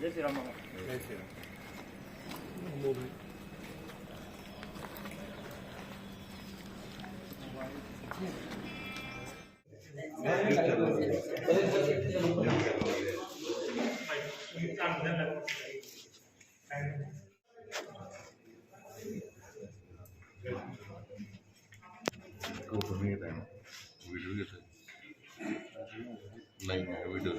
जय श्रीराम कौटुंबिक येत आहे ना व्हिडिओ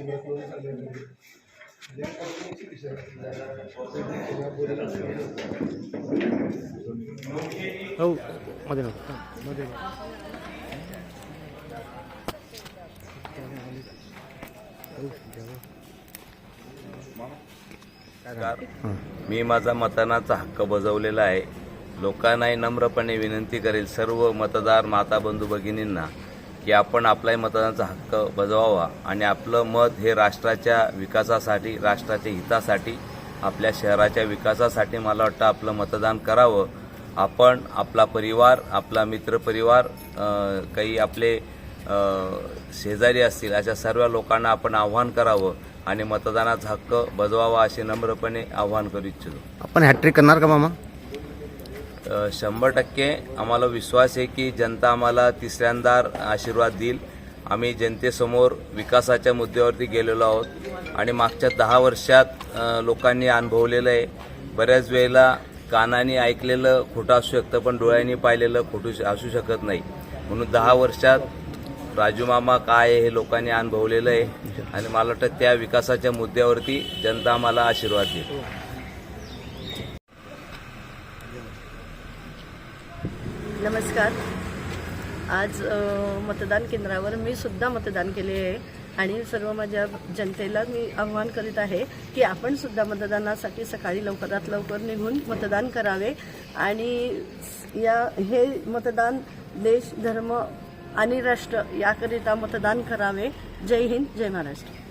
घेतो हो मध्ये मध्ये मी माझा मतदानाचा हक्क बजावलेला आहे. लोकांनाही नम्रपणे विनंती करेल सर्व मतदार माता बंधू भगिनींना की आपण आपलाही मतदानाचा हक्क बजवावा आणि आपलं मत हे राष्ट्राच्या विकासासाठी राष्ट्राच्या हितासाठी आपल्या शहराच्या विकासासाठी मला वाटतं आपलं मतदान करावं. आपण आपला परिवार आपला मित्रपरिवार काही आपले शेजारी असतील अशा सर्व लोकांना आपण आव्हान करावं आणि मतदानाचा हक्क बजवावा असे नम्रपणे आव्हान करू इच्छितो. आपण हॅट्रिक करणार का मामा? शंभर टक्के आम्हाला विश्वास आहे की जनता आम्हाला तिसऱ्यांदा आशीर्वाद देईल. आम्ही जनतेसमोर विकासाच्या मुद्द्यावरती गेलेलो आहोत आणि मागच्या दहा वर्षात लोकांनी अनुभवलेलं आहे. बऱ्याच वेळेला कानाने ऐकलेलं खोटं असू शकतं पण डोळ्यांनी पाहिलेलं खोटू श- असू शकत नाही. म्हणून दहा वर्षात राजूमामा काय आहे हे लोकांनी अनुभवलेलं आहे आणि मला वाटतं त्या विकासाच्या मुद्द्यावरती जनता आम्हाला आशीर्वाद देईल. नमस्कार. आज मतदान केंद्रावर मी सुद्धा मतदान केले आहे आणि सर्व माझ्या जनतेला मी आव्हान करीत आहे की आपण सुद्धा मतदानासाठी सकाळी लवकरात लवकर निघून मतदान करावे आणि या हे मतदान देश धर्म आणि राष्ट्र याकरिता मतदान करावे. जय हिंद जय महाराष्ट्र.